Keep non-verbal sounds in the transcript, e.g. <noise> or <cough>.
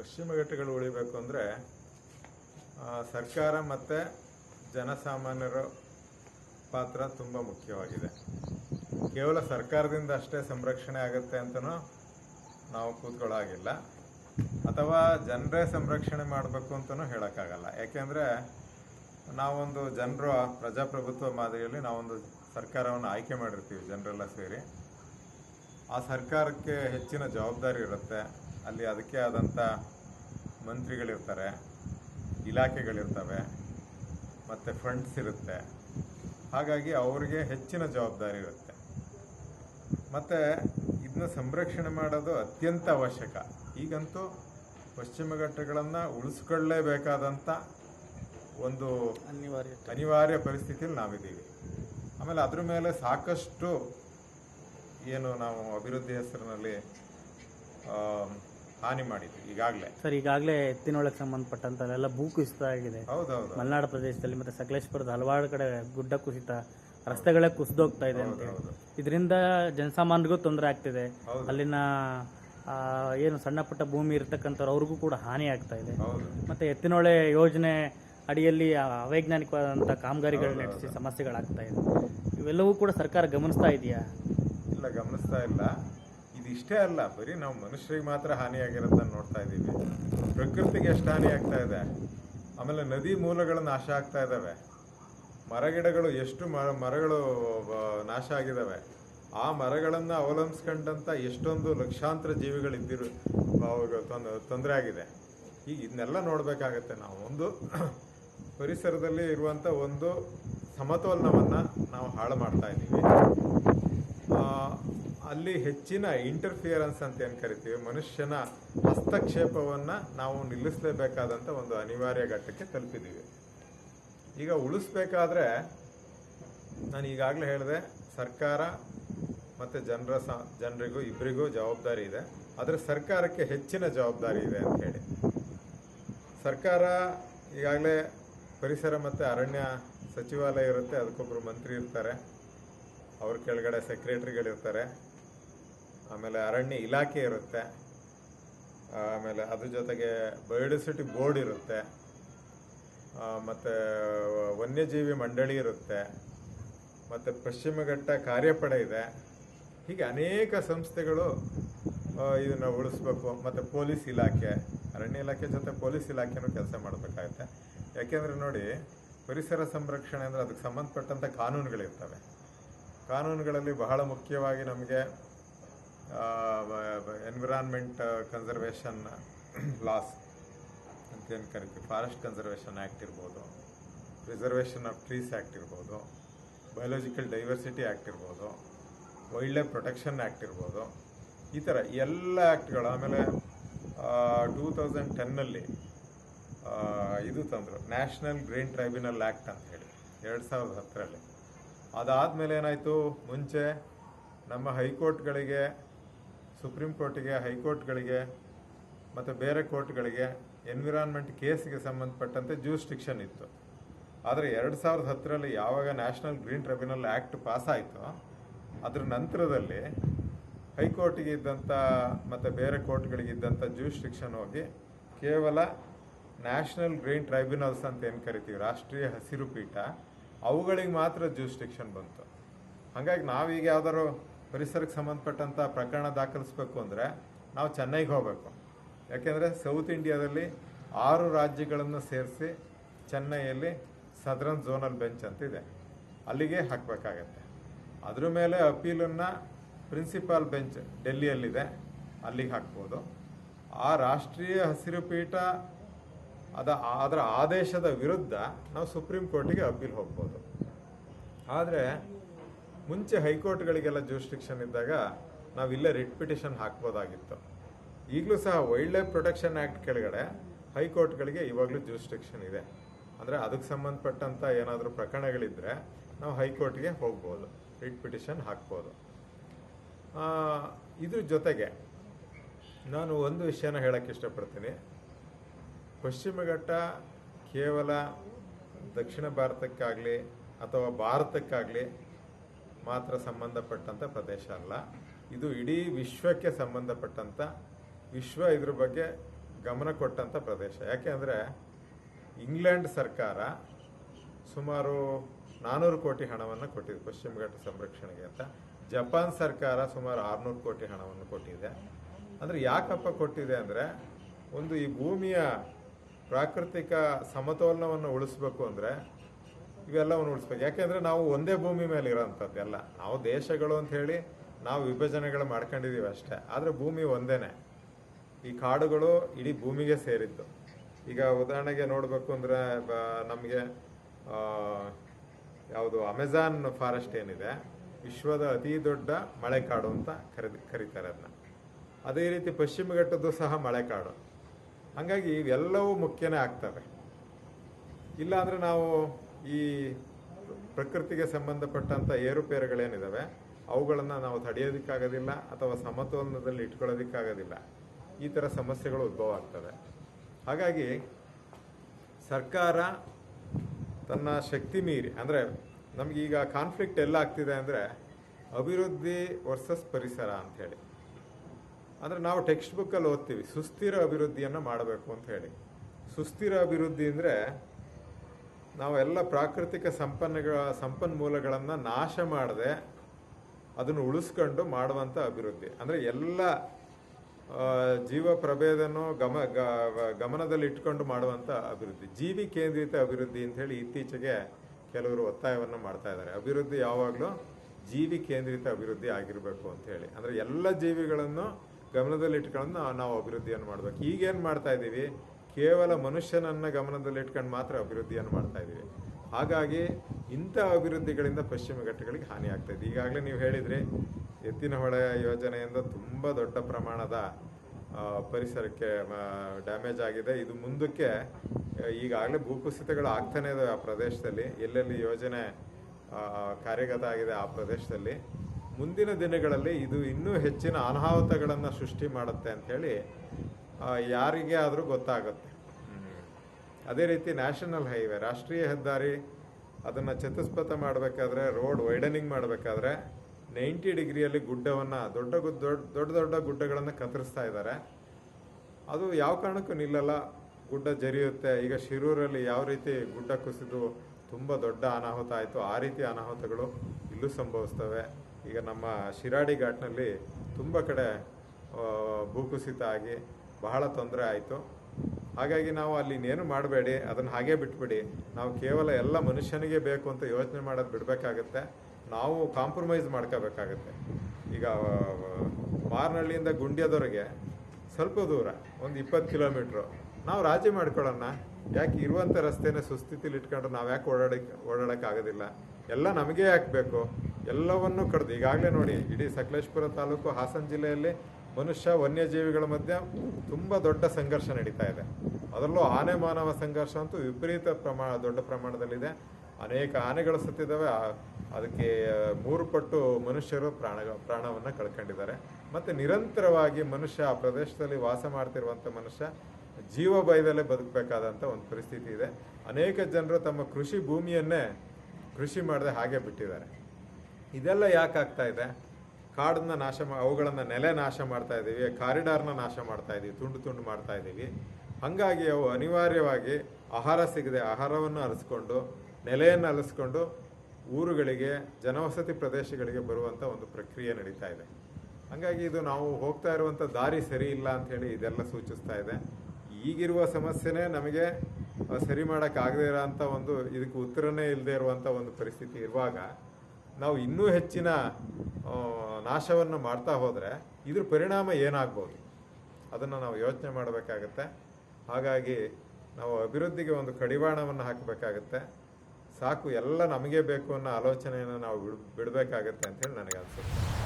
ಪಶ್ಚಿಮ ಘಟ್ಟಗಳು ಉಳಿಬೇಕು ಅಂದರೆ ಸರ್ಕಾರ ಮತ್ತು ಜನಸಾಮಾನ್ಯರ ಪಾತ್ರ ತುಂಬ ಮುಖ್ಯವಾಗಿದೆ. ಕೇವಲ ಸರ್ಕಾರದಿಂದ ಅಷ್ಟೇ ಸಂರಕ್ಷಣೆ ಆಗುತ್ತೆ ಅಂತಲೂ ನಾವು ಕೂತ್ಕೊಳ್ಳೋಗಿಲ್ಲ ಅಥವಾ ಜನರೇ ಸಂರಕ್ಷಣೆ ಮಾಡಬೇಕು ಅಂತಲೂ ಹೇಳೋಕ್ಕಾಗಲ್ಲ. ಯಾಕೆಂದರೆ, ನಾವೊಂದು ಜನರು, ಪ್ರಜಾಪ್ರಭುತ್ವ ಮಾದರಿಯಲ್ಲಿ ನಾವೊಂದು ಸರ್ಕಾರವನ್ನು ಆಯ್ಕೆ ಮಾಡಿರ್ತೀವಿ, ಜನರೆಲ್ಲ ಸೇರಿ. ಆ ಸರ್ಕಾರಕ್ಕೆ ಹೆಚ್ಚಿನ ಜವಾಬ್ದಾರಿ ಇರುತ್ತೆ. ಅಲ್ಲಿ ಅದಕ್ಕೆ ಆದಂಥ ಮಂತ್ರಿಗಳಿರ್ತಾರೆ ಇಲಾಖೆಗಳಿರ್ತವೆ ಮತ್ತು ಫಂಡ್ಸ್ ಇರುತ್ತೆ. ಹಾಗಾಗಿ ಅವರಿಗೆ ಹೆಚ್ಚಿನ ಜವಾಬ್ದಾರಿ ಇರುತ್ತೆ. ಮತ್ತು ಇದನ್ನ ಸಂರಕ್ಷಣೆ ಮಾಡೋದು ಅತ್ಯಂತ ಅವಶ್ಯಕ. ಈಗಂತೂ ಪಶ್ಚಿಮ ಘಟ್ಟಗಳನ್ನು ಉಳಿಸ್ಕೊಳ್ಳೇಬೇಕಾದಂಥ ಒಂದು ಅನಿವಾರ್ಯ ಅನಿವಾರ್ಯ ಪರಿಸ್ಥಿತಿಯಲ್ಲಿ ನಾವಿದ್ದೀವಿ. ಆಮೇಲೆ ಅದ್ರ ಮೇಲೆ ಸಾಕಷ್ಟು ಏನು ನಾವು ಅಭಿವೃದ್ಧಿ ಹೆಸರಿನಲ್ಲಿ ಹಾನಿ ಮಾಡಿದ್ವಿ ಈಗಾಗಲೇ. ಸರ್ ಈಗಾಗಲೇ ಎತ್ತಿನೊಳಗೆ ಸಂಬಂಧಪಟ್ಟಂತ ಅಲ್ಲೆಲ್ಲ ಭೂ ಕುಸಿತ ಆಗಿದೆ. ಹೌದೌದು. ಮಲೆನಾಡು ಪ್ರದೇಶದಲ್ಲಿ ಮತ್ತೆ ಸಕಲೇಶ್ಪುರದ ಹಲವಾರು ಕಡೆ ಗುಡ್ಡ ಕುಸಿತ ರಸ್ತೆಗಳೇ ಕುಸಿದೋಗ್ತಾ ಇದೆ ಅಂತ ಇದರಿಂದ ಜನಸಾಮಾನ್ಯರಿಗೂ ತೊಂದರೆ ಆಗ್ತಿದೆ. ಅಲ್ಲಿನ ಆ, ಏನು ಸಣ್ಣ ಪುಟ್ಟ ಭೂಮಿ ಇರ್ತಕ್ಕಂಥವ್ರು ಅವ್ರಿಗೂ ಕೂಡ ಹಾನಿ ಆಗ್ತಾ ಇದೆ. ಮತ್ತೆ ಎತ್ತಿನೊಳೆ ಯೋಜನೆ ಅಡಿಯಲ್ಲಿ ಆ ಅವೈಜ್ಞಾನಿಕವಾದಂಥ ಕಾಮಗಾರಿಗಳು ನಡೆಸಿ ಸಮಸ್ಯೆಗಳಾಗ್ತಾ ಇದೆ. ಇವೆಲ್ಲವೂ ಕೂಡ ಸರ್ಕಾರ ಗಮನಿಸ್ತಾ ಇದೆಯಾ? ಇಲ್ಲ ಗಮನಿಸ್ತಾ ಇಲ್ಲ. ಇದಿಷ್ಟೇ ಅಲ್ಲ, ಬರೀ ನಾವು ಮನುಷ್ಯರಿಗೆ ಮಾತ್ರ ಹಾನಿಯಾಗಿರೋದನ್ನ ನೋಡ್ತಾ ಇದ್ದೀವಿ. ಪ್ರಕೃತಿಗೆ ಎಷ್ಟು ಹಾನಿ ಆಗ್ತಾ ಇದೆ? ಆಮೇಲೆ ನದಿ ಮೂಲಗಳು ನಾಶ ಆಗ್ತಾ ಇದ್ದಾವೆ ಮರಗಿಡಗಳು ಎಷ್ಟು ಮ- ಮರಗಳು ನಾಶ ಆಗಿದ್ದಾವೆ ಆ ಮರಗಳನ್ನು ಅವಲಂಬಿಸ್ಕೊಂಡಂಥ ಎಷ್ಟೊಂದು ಲಕ್ಷಾಂತರ ಜೀವಿಗಳು ಇದ್ದಿರು, ಅವಾಗ ತೊಂದರೆ ಆಗಿದೆ. ಈಗ ಇದನ್ನೆಲ್ಲ ನೋಡಬೇಕಾಗತ್ತೆ ನಾವು. ಒಂದು <clears throat> ಪರಿಸರದಲ್ಲಿ ಇರುವಂಥ ಒಂದು ಸಮತೋಲನವನ್ನು ನಾವು ಹಾಳು ಮಾಡ್ತಾ ಇದ್ದೀವಿ. ಅಲ್ಲಿ ಹೆಚ್ಚಿನ ಇಂಟರ್ಫಿಯರೆನ್ಸ್ ಅಂತ ಏನು ಕರಿತೀವಿ? ಮನುಷ್ಯನ ಹಸ್ತಕ್ಷೇಪವನ್ನು ನಾವು ನಿಲ್ಲಿಸಲೇಬೇಕಾದಂಥ ಒಂದು ಅನಿವಾರ್ಯ ಘಟ್ಟಕ್ಕೆ ತಲುಪಿದ್ದೀವಿ. ಈಗ ಉಳಿಸ್ಬೇಕಾದ್ರೆ ನಾನು ಈಗಾಗಲೇ ಹೇಳಿದೆ, ಸರ್ಕಾರ ಮತ್ತು ಜನರ ಸ, ಜನರಿಗೂ ಇಬ್ಬರಿಗೂ ಜವಾಬ್ದಾರಿ ಇದೆ. ಆದರೆ ಸರ್ಕಾರಕ್ಕೆ ಹೆಚ್ಚಿನ ಜವಾಬ್ದಾರಿ ಇದೆ ಅಂತ ಹೇಳಿ. ಸರ್ಕಾರ ಈಗಾಗಲೇ ಪರಿಸರ ಮತ್ತು ಅರಣ್ಯ ಸಚಿವಾಲಯ ಇರುತ್ತೆ ಅದಕ್ಕೊಬ್ಬರು ಮಂತ್ರಿ ಇರ್ತಾರೆ. ಅವ್ರ ಕೆಳಗಡೆ ಸೆಕ್ರೆಟರಿಗಳಿರ್ತಾರೆ ಆಮೇಲೆ ಅರಣ್ಯ ಇಲಾಖೆ ಇರುತ್ತೆ. ಆಮೇಲೆ ಅದ್ರ ಜೊತೆಗೆ ಬಯೋಡಿಸಿಟಿ ಬೋರ್ಡ್ ಇರುತ್ತೆ. ಮತ್ತು ವನ್ಯಜೀವಿ ಮಂಡಳಿ ಇರುತ್ತೆ. ಮತ್ತು ಪಶ್ಚಿಮ ಘಟ್ಟ ಕಾರ್ಯಪಡೆ ಇದೆ. ಹೀಗೆ ಅನೇಕ ಸಂಸ್ಥೆಗಳು ಇದನ್ನು ಇದನ್ನ ಉಳಿಸ್ಬೇಕು. ಮತ್ತು ಪೊಲೀಸ್ ಇಲಾಖೆ, ಅರಣ್ಯ ಇಲಾಖೆ ಜೊತೆ ಪೊಲೀಸ್ ಇಲಾಖೆನೂ ಕೆಲಸ ಮಾಡಬೇಕಾಗುತ್ತೆ. ಯಾಕೆಂದರೆ ನೋಡಿ, ಪರಿಸರ ಸಂರಕ್ಷಣೆ ಅಂದರೆ ಅದಕ್ಕೆ ಸಂಬಂಧಪಟ್ಟಂಥ ಕಾನೂನುಗಳಿರ್ತವೆ. ಕಾನೂನುಗಳಲ್ಲಿ ಬಹಳ ಮುಖ್ಯವಾಗಿ ನಮಗೆ ಎನ್ವಿರಾನ್ಮೆಂಟ್ ಕನ್ಸರ್ವೇಷನ್ ಲಾಸ್ ಅಂತೇನು ಕರಿತೀವಿ. ಫಾರೆಸ್ಟ್ ಕನ್ಸರ್ವೇಷನ್ ಆ್ಯಕ್ಟ್ ಇರ್ಬೋದು ಪ್ರಿಸರ್ವೇಷನ್ ಆಫ್ ಟ್ರೀಸ್ ಆ್ಯಕ್ಟ್ ಇರ್ಬೋದು ಬಯೋಲಾಜಿಕಲ್ ಡೈವರ್ಸಿಟಿ ಆ್ಯಕ್ಟ್ ಇರ್ಬೋದು ವೈಲ್ಡ್ ಲೈಫ್ ಪ್ರೊಟೆಕ್ಷನ್ ಆ್ಯಕ್ಟ್ ಇರ್ಬೋದು. ಈ ಥರ ಎಲ್ಲ ಆ್ಯಕ್ಟ್ಗಳು ಆಮೇಲೆ ಟೂ ತೌಸಂಡ್ ಟೆನ್ನಲ್ಲಿ ಇದು ತಂದರು. ನ್ಯಾಷನಲ್ ಗ್ರೀನ್ ಟ್ರೈಬ್ಯುನಲ್ ಆ್ಯಕ್ಟ್ ಅಂತ ಹೇಳಿ, ಎರಡು ಸಾವಿರದ ಹತ್ತರಲ್ಲಿ. ಅದಾದಮೇಲೆ ಏನಾಯಿತು? ಮುಂಚೆ ನಮ್ಮ ಹೈಕೋರ್ಟ್ಗಳಿಗೆ ಸುಪ್ರೀಂ ಕೋರ್ಟಿಗೆ ಹೈಕೋರ್ಟ್ಗಳಿಗೆ ಮತ್ತು ಬೇರೆ ಕೋರ್ಟ್ಗಳಿಗೆ ಎನ್ವಿರಾನ್ಮೆಂಟ್ ಕೇಸ್ಗೆ ಸಂಬಂಧಪಟ್ಟಂತೆ ಜ್ಯೂಸ್ಟಿಕ್ಷನ್ ಇತ್ತು. ಆದರೆ ಎರಡು ಸಾವಿರದ ಹತ್ತರಲ್ಲಿ ಯಾವಾಗ ನ್ಯಾಷನಲ್ ಗ್ರೀನ್ ಟ್ರಿಬ್ಯುನಲ್ ಆ್ಯಕ್ಟ್ ಆಯಿತು, ಅದರ ನಂತರದಲ್ಲಿ ಹೈಕೋರ್ಟಿಗೆ ಇದ್ದಂಥ ಮತ್ತು ಬೇರೆ ಕೋರ್ಟ್ಗಳಿಗೆ ಇದ್ದಂಥ ಜ್ಯೂಸ್ಟಿಕ್ಷನ್ ಹೋಗಿ ಕೇವಲ ನ್ಯಾಷನಲ್ ಗ್ರೀನ್ ಟ್ರೈಬ್ಯುನಲ್ಸ್ ಅಂತ ಏನು ಕರಿತೀವಿ, ರಾಷ್ಟ್ರೀಯ ಹಸಿರು ಪೀಠ, ಅವುಗಳಿಗೆ ಮಾತ್ರ ಜ್ಯೂಸ್ಟಿಕ್ಷನ್ ಬಂತು. ಹಾಗಾಗಿ ನಾವೀಗ ಯಾವ್ದಾದ್ರು ಪರಿಸರಕ್ಕೆ ಸಂಬಂಧಪಟ್ಟಂಥ ಪ್ರಕರಣ ದಾಖಲಿಸ್ಬೇಕು ಅಂದರೆ ನಾವು ಚೆನ್ನೈಗೆ ಹೋಗಬೇಕು. ಯಾಕೆಂದರೆ ಸೌತ್ ಇಂಡಿಯಾದಲ್ಲಿ ಆರು ರಾಜ್ಯಗಳನ್ನು ಸೇರಿಸಿ ಚೆನ್ನೈಯಲ್ಲಿ ಸದರನ್ ಝೋನಲ್ ಬೆಂಚ್ ಅಂತ ಇದೆ. ಅಲ್ಲಿಗೆ ಹಾಕಬೇಕಾಗತ್ತೆ. ಅದ್ರ ಮೇಲೆ ಅಪೀಲನ್ನು ಪ್ರಿನ್ಸಿಪಾಲ್ ಬೆಂಚ್ ಡೆಲ್ಲಿಯಲ್ಲಿದೆ. ಅಲ್ಲಿಗೆ ಹಾಕ್ಬೋದು. ಆ ರಾಷ್ಟ್ರೀಯ ಹಸಿರು ಪೀಠ ಅದ ಅದರ ಆದೇಶದ ವಿರುದ್ಧ ನಾವು ಸುಪ್ರೀಂ ಕೋರ್ಟಿಗೆ ಅಪೀಲ್ ಹೋಗ್ಬೋದು. ಆದರೆ ಮುಂಚೆ ಹೈಕೋರ್ಟ್ಗಳಿಗೆಲ್ಲ ಜೂಸ್ಟಿಕ್ಷನ್ ಇದ್ದಾಗ ನಾವು ಇಲ್ಲೇ ರಿಟ್ ಪಿಟಿಷನ್ ಹಾಕ್ಬೋದಾಗಿತ್ತು. ಈಗಲೂ ಸಹ ವೈಲ್ಡ್ ಲೈಫ್ ಪ್ರೊಟೆಕ್ಷನ್ ಆ್ಯಕ್ಟ್ ಕೆಳಗಡೆ ಹೈಕೋರ್ಟ್ಗಳಿಗೆ ಇವಾಗಲೂ ಜೂಸ್ಟಿಕ್ಷನ್ ಇದೆ. ಅಂದರೆ ಅದಕ್ಕೆ ಸಂಬಂಧಪಟ್ಟಂಥ ಏನಾದರೂ ಪ್ರಕರಣಗಳಿದ್ದರೆ ನಾವು ಹೈಕೋರ್ಟ್ಗೆ ಹೋಗ್ಬೋದು ರಿಟ್ ಪಿಟಿಷನ್ ಹಾಕ್ಬೋದು. ಇದ್ರ ಜೊತೆಗೆ ನಾನು ಒಂದು ವಿಷಯನ ಹೇಳಕ್ಕೆ ಇಷ್ಟಪಡ್ತೀನಿ. ಪಶ್ಚಿಮ ಘಟ್ಟ ಕೇವಲ ದಕ್ಷಿಣ ಭಾರತಕ್ಕಾಗಲಿ ಅಥವಾ ಭಾರತಕ್ಕಾಗಲಿ ಮಾತ್ರ ಸಂಬಂಧಪಟ್ಟಂಥ ಪ್ರದೇಶ ಅಲ್ಲ. ಇದು ಇಡೀ ವಿಶ್ವಕ್ಕೆ ಸಂಬಂಧಪಟ್ಟಂಥ ವಿಶ್ವ ಇದ್ರ ಬಗ್ಗೆ ಗಮನ ಕೊಟ್ಟಂಥ ಪ್ರದೇಶ. ಯಾಕೆ ಅಂದರೆ, ಇಂಗ್ಲೆಂಡ್ ಸರ್ಕಾರ ಸುಮಾರು ನಾನ್ನೂರು ಕೋಟಿ ಹಣವನ್ನು ಕೊಟ್ಟಿದೆ ಪಶ್ಚಿಮ ಘಟ್ಟ ಸಂರಕ್ಷಣೆಗೆ ಅಂತ. ಜಪಾನ್ ಸರ್ಕಾರ ಸುಮಾರು ಆರುನೂರು ಕೋಟಿ ಹಣವನ್ನು ಕೊಟ್ಟಿದೆ. ಅಂದರೆ ಯಾಕಪ್ಪ ಕೊಟ್ಟಿದೆ ಅಂದರೆ, ಒಂದು ಈ ಭೂಮಿಯ ಪ್ರಾಕೃತಿಕ ಸಮತೋಲನವನ್ನು ಉಳಿಸ್ಬೇಕು ಅಂದರೆ ಇವೆಲ್ಲವನ್ನು ಉಳಿಸ್ಬೇಕು. ಯಾಕೆಂದರೆ ನಾವು ಒಂದೇ ಭೂಮಿ ಮೇಲೆ ಇರೋಂಥದ್ದು ಎಲ್ಲ. ನಾವು ದೇಶಗಳು ಅಂತ ಹೇಳಿ ನಾವು ವಿಭಜನೆಗಳು ಮಾಡ್ಕೊಂಡಿದ್ದೀವಿ ಅಷ್ಟೇ. ಆದರೆ ಭೂಮಿ ಒಂದೇನೆ. ಈ ಕಾಡುಗಳು ಇಡೀ ಭೂಮಿಗೆ ಸೇರಿದ್ದು. ಈಗ ಉದಾಹರಣೆಗೆ ನೋಡಬೇಕು ಅಂದರೆ ನಮಗೆ ಯಾವುದು ಅಮೆಝಾನ್ ಫಾರೆಸ್ಟ್ ಏನಿದೆ, ವಿಶ್ವದ ಅತಿ ದೊಡ್ಡ ಮಳೆಕಾಡು ಅಂತ ಕರಿ ಕರೀತಾರೆ ಅದನ್ನ. ಅದೇ ರೀತಿ ಪಶ್ಚಿಮ ಘಟ್ಟದ್ದು ಸಹ ಮಳೆಕಾಡು. ಹಾಗಾಗಿ ಇವೆಲ್ಲವೂ ಮುಖ್ಯನೇ ಆಗ್ತವೆ. ಇಲ್ಲ ಅಂದರೆ ನಾವು ಈ ಪ್ರಕೃತಿಗೆ ಸಂಬಂಧಪಟ್ಟಂಥ ಏರುಪೇರುಗಳೇನಿದ್ದಾವೆ ಅವುಗಳನ್ನು ನಾವು ತಡೆಯೋದಕ್ಕಾಗೋದಿಲ್ಲ ಅಥವಾ ಸಮತೋಲನದಲ್ಲಿ ಇಟ್ಕೊಳ್ಳೋದಕ್ಕಾಗೋದಿಲ್ಲ, ಈ ಥರ ಸಮಸ್ಯೆಗಳು ಉದ್ಭವ ಆಗ್ತವೆ. ಹಾಗಾಗಿ ಸರ್ಕಾರ ತನ್ನ ಶಕ್ತಿ ಮೀರಿ, ಅಂದರೆ ನಮಗೀಗ ಕಾನ್ಫ್ಲಿಕ್ಟ್ ಎಲ್ಲ ಆಗ್ತಿದೆ ಅಂದರೆ ಅಭಿವೃದ್ಧಿ ವರ್ಸಸ್ ಪರಿಸರ ಅಂಥೇಳಿ ಅಂದರೆ ನಾವು ಟೆಕ್ಸ್ಟ್ ಬುಕ್ಕಲ್ಲಿ ಓದ್ತೀವಿ, ಸುಸ್ಥಿರ ಅಭಿವೃದ್ಧಿಯನ್ನು ಮಾಡಬೇಕು ಅಂತ ಹೇಳಿ. ಸುಸ್ಥಿರ ಅಭಿವೃದ್ಧಿ ಅಂದರೆ ನಾವೆಲ್ಲ ಪ್ರಾಕೃತಿಕ ಸಂಪನ್ನಗಳ ಸಂಪನ್ಮೂಲಗಳನ್ನು ನಾಶ ಮಾಡದೆ ಅದನ್ನು ಉಳಿಸ್ಕೊಂಡು ಮಾಡುವಂಥ ಅಭಿವೃದ್ಧಿ. ಅಂದರೆ ಎಲ್ಲ ಜೀವ ಪ್ರಭೇದನೂ ಗಮ ಗಮನದಲ್ಲಿ ಇಟ್ಕೊಂಡು ಮಾಡುವಂಥ ಅಭಿವೃದ್ಧಿ. ಜೀವಿ ಕೇಂದ್ರಿತ ಅಭಿವೃದ್ಧಿ ಅಂಥೇಳಿ ಇತ್ತೀಚೆಗೆ ಕೆಲವರು ಒತ್ತಾಯವನ್ನು ಮಾಡ್ತಾ ಇದ್ದಾರೆ. ಅಭಿವೃದ್ಧಿ ಯಾವಾಗಲೂ ಜೀವಿ ಕೇಂದ್ರಿತ ಅಭಿವೃದ್ಧಿ ಆಗಿರಬೇಕು ಅಂತ ಹೇಳಿ. ಅಂದರೆ ಎಲ್ಲ ಜೀವಿಗಳನ್ನು ಗಮನದಲ್ಲಿ ಇಟ್ಕೊಂಡು ನಾವು- ನಾವು ಅಭಿವೃದ್ಧಿಯನ್ನು ಮಾಡಬೇಕು. ಈಗೇನು ಮಾಡ್ತಾ ಇದ್ದೀವಿ? ಕೇವಲ ಮನುಷ್ಯನನ್ನ ಗಮನದಲ್ಲಿ ಇಟ್ಕೊಂಡು ಮಾತ್ರ ಅಭಿವೃದ್ಧಿಯನ್ನು ಮಾಡ್ತಾ ಇದ್ದೀವಿ. ಹಾಗಾಗಿ ಇಂಥ ಅಭಿವೃದ್ಧಿಗಳಿಂದ ಪಶ್ಚಿಮ ಘಟ್ಟಗಳಿಗೆ ಹಾನಿ ಆಗ್ತಾ ಇದೆ. ಈಗಾಗಲೇ ನೀವು ಹೇಳಿದ್ರಿ ಎತ್ತಿನಹೊಳೆ ಯೋಜನೆಯಿಂದ ತುಂಬ ದೊಡ್ಡ ಪ್ರಮಾಣದ ಪರಿಸರಕ್ಕೆ ಡ್ಯಾಮೇಜ್ ಆಗಿದೆ. ಇದು ಮುಂದಕ್ಕೆ ಈಗಾಗಲೇ ಭೂಕುಸಿತಗಳು ಆಗ್ತಾನೆ ಇದೆ ಆ ಪ್ರದೇಶದಲ್ಲಿ. ಎಲ್ಲೆಲ್ಲಿ ಯೋಜನೆ ಕಾರ್ಯಗತ ಆಗಿದೆ ಆ ಪ್ರದೇಶದಲ್ಲಿ. ಮುಂದಿನ ದಿನಗಳಲ್ಲಿ ಇದು ಇನ್ನೂ ಹೆಚ್ಚಿನ ಅನಾಹುತಗಳನ್ನು ಸೃಷ್ಟಿ ಮಾಡುತ್ತೆ ಅಂಥೇಳಿ ಯಾರಿಗೆ ಆದರೂ ಗೊತ್ತಾಗುತ್ತೆ. ಅದೇ ರೀತಿ ನ್ಯಾಷನಲ್ ಹೈವೇ, ರಾಷ್ಟ್ರೀಯ ಹೆದ್ದಾರಿ, ಅದನ್ನು ಚತುಷ್ಪಥ ಮಾಡಬೇಕಾದ್ರೆ, ರೋಡ್ ವೈಡನಿಂಗ್ ಮಾಡಬೇಕಾದ್ರೆ ನೈಂಟಿ ಡಿಗ್ರಿಯಲ್ಲಿ ಗುಡ್ಡವನ್ನು, ದೊಡ್ಡ ದೊಡ್ಡ ದೊಡ್ಡ ದೊಡ್ಡ ಗುಡ್ಡಗಳನ್ನು ಕತ್ತರಿಸ್ತಾ ಇದ್ದಾರೆ. ಅದು ಯಾವ ಕಾರಣಕ್ಕೂ ನಿಲ್ಲಲ್ಲ. ಗುಡ್ಡ ಜರಿಯುತ್ತೆ. ಈಗ ಶಿರೂರಲ್ಲಿ ಯಾವ ರೀತಿ ಗುಡ್ಡ ಕುಸಿದು ತುಂಬ ದೊಡ್ಡ ಅನಾಹುತ ಆಯಿತು, ಆ ರೀತಿ ಅನಾಹುತಗಳು ಇಲ್ಲೂ ಸಂಭವಿಸ್ತವೆ. ಈಗ ನಮ್ಮ ಶಿರಾಡಿ ಘಾಟ್ನಲ್ಲಿ ತುಂಬ ಕಡೆ ಭೂಕುಸಿತ ಆಗಿ ಬಹಳ ತೊಂದರೆ ಆಯಿತು. ಹಾಗಾಗಿ ನಾವು ಅಲ್ಲಿ ಇನ್ನೇನು ಮಾಡಬೇಡಿ, ಅದನ್ನು ಹಾಗೇ ಬಿಟ್ಬಿಡಿ. ನಾವು ಕೇವಲ ಎಲ್ಲ ಮನುಷ್ಯನಿಗೆ ಬೇಕು ಅಂತ ಯೋಚನೆ ಮಾಡೋದು ಬಿಡಬೇಕಾಗತ್ತೆ. ನಾವು ಕಾಂಪ್ರಮೈಸ್ ಮಾಡ್ಕೋಬೇಕಾಗತ್ತೆ. ಈಗ ಮಾರ್ನಹಳ್ಳಿಯಿಂದ ಗುಂಡ್ಯದವರೆಗೆ ಸ್ವಲ್ಪ ದೂರ, ಒಂದು ಇಪ್ಪತ್ತು ಕಿಲೋಮೀಟ್ರು. ನಾವು ರಾಜಿ ಮಾಡ್ಕೊಳ್ಳೋಣ. ಯಾಕೆ ಇರುವಂಥ ರಸ್ತೆನೇ ಸುಸ್ಥಿತಿಲಿ ಇಟ್ಕೊಂಡ್ರೆ ನಾವು ಯಾಕೆ ಓಡಾಡಕ್ಕೆ ಓಡಾಡೋಕ್ಕಾಗೋದಿಲ್ಲ ಎಲ್ಲ ನಮಗೇ ಯಾಕೆ ಬೇಕು? ಎಲ್ಲವನ್ನೂ ಕಡ್ದು, ಈಗಾಗಲೇ ನೋಡಿ, ಇಡೀ ಸಕಲೇಶ್ಪುರ ತಾಲೂಕು ಹಾಸನ ಜಿಲ್ಲೆಯಲ್ಲಿ ಮನುಷ್ಯ ವನ್ಯಜೀವಿಗಳ ಮಧ್ಯೆ ತುಂಬ ದೊಡ್ಡ ಸಂಘರ್ಷ ನಡೀತಾ ಇದೆ. ಅದರಲ್ಲೂ ಆನೆ ಮಾನವ ಸಂಘರ್ಷ ಅಂತೂ ವಿಪರೀತ ಪ್ರಮಾಣ, ದೊಡ್ಡ ಪ್ರಮಾಣದಲ್ಲಿದೆ. ಅನೇಕ ಆನೆಗಳು ಸತ್ತಿದ್ದಾವೆ. ಅದಕ್ಕೆ ಮೂರು ಪಟ್ಟು ಮನುಷ್ಯರು ಪ್ರಾಣ, ಪ್ರಾಣವನ್ನು ಕಳ್ಕೊಂಡಿದ್ದಾರೆ. ಮತ್ತು ನಿರಂತರವಾಗಿ ಮನುಷ್ಯ ಆ ಪ್ರದೇಶದಲ್ಲಿ ವಾಸ ಮಾಡ್ತಿರುವಂಥ ಮನುಷ್ಯ ಜೀವ ಭಯದಲ್ಲೇ ಬದುಕಬೇಕಾದಂಥ ಒಂದು ಪರಿಸ್ಥಿತಿ ಇದೆ. ಅನೇಕ ಜನರು ತಮ್ಮ ಕೃಷಿ ಭೂಮಿಯನ್ನೇ ಕೃಷಿ ಮಾಡದೆ ಹಾಗೆ ಬಿಟ್ಟಿದ್ದಾರೆ. ಇದೆಲ್ಲ ಯಾಕೆ ಆಗ್ತಾ ಇದೆ? ಕಾಡನ್ನ ನಾಶ ಮಾ, ಅವುಗಳನ್ನು ನೆಲೆ ನಾಶ ಮಾಡ್ತಾ ಇದ್ದೀವಿ, ಕಾರಿಡಾರ್ನ ನಾಶ ಮಾಡ್ತಾ ಇದ್ದೀವಿ, ತುಂಡು ತುಂಡು ಮಾಡ್ತಾ ಇದ್ದೀವಿ. ಹಾಗಾಗಿ ಅವು ಅನಿವಾರ್ಯವಾಗಿ ಆಹಾರ ಸಿಗದೆ ಆಹಾರವನ್ನು ಅರಸ್ಕೊಂಡು, ನೆಲೆಯನ್ನು ಅಲಿಸ್ಕೊಂಡು ಊರುಗಳಿಗೆ, ಜನವಸತಿ ಪ್ರದೇಶಗಳಿಗೆ ಬರುವಂಥ ಒಂದು ಪ್ರಕ್ರಿಯೆ ನಡೀತಾ ಇದೆ. ಹಾಗಾಗಿ ಇದು ನಾವು ಹೋಗ್ತಾ ಇರುವಂಥ ದಾರಿ ಸರಿ ಇಲ್ಲ ಅಂಥೇಳಿ ಇದೆಲ್ಲ ಸೂಚಿಸ್ತಾ ಇದೆ. ಈಗಿರುವ ಸಮಸ್ಯೆನೇ ನಮಗೆ ಸರಿ ಮಾಡೋಕ್ಕಾಗದೇ ಇರೋಂಥ ಒಂದು, ಇದಕ್ಕೆ ಉತ್ತರನೇ ಇಲ್ಲದೆ ಇರುವಂಥ ಒಂದು ಪರಿಸ್ಥಿತಿ ಇರುವಾಗ ನಾವು ಇನ್ನೂ ಹೆಚ್ಚಿನ ನಾಶವನ್ನು ಮಾಡ್ತಾ ಹೋದರೆ ಇದ್ರ ಪರಿಣಾಮ ಏನಾಗ್ಬೋದು? ಅದನ್ನು ನಾವು ಯೋಚನೆ ಮಾಡಬೇಕಾಗತ್ತೆ. ಹಾಗಾಗಿ ನಾವು ಅಭಿವೃದ್ಧಿಗೆ ಒಂದು ಕಡಿವಾಣವನ್ನು ಹಾಕಬೇಕಾಗತ್ತೆ. ಸಾಕು, ಎಲ್ಲ ನಮಗೆ ಬೇಕು ಅನ್ನೋ ಆಲೋಚನೆಯನ್ನು ನಾವು ಬಿಡ್, ಬಿಡಬೇಕಾಗತ್ತೆ ಅಂತೇಳಿ ನನಗೆ ಅನಿಸುತ್ತೆ.